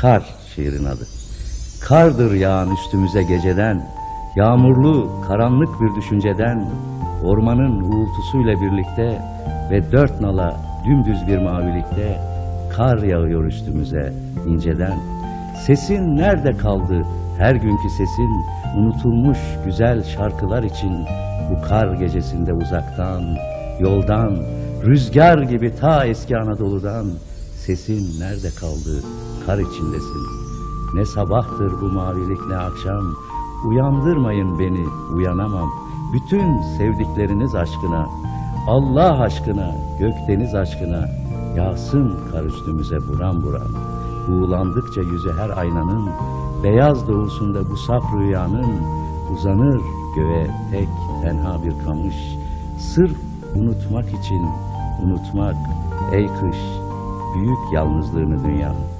Kar şiirin adı. Kardır yağan üstümüze geceden, yağmurlu, karanlık bir düşünceden, ormanın uğultusuyla birlikte ve dört nala dümdüz bir mavilikte kar yağıyor üstümüze inceden. Sesin nerede kaldı her günkü sesin, unutulmuş güzel şarkılar için bu kar gecesinde uzaktan, yoldan, rüzgar gibi ta eski Anadolu'dan sesin nerede kaldı kar içindesin. Ne sabahtır bu mavilik ne akşam, uyandırmayın beni uyanamam. Bütün sevdikleriniz aşkına, Allah aşkına, gökdeniz aşkına yağsın kar üstümüze buram buram. Buğulandıkça yüzü her aynanın, beyaz doğusunda bu saf rüyanın, uzanır göğe tek tenha bir kamış. Sırf unutmak için unutmak ey kış, büyük yalnızlığını dünyanın.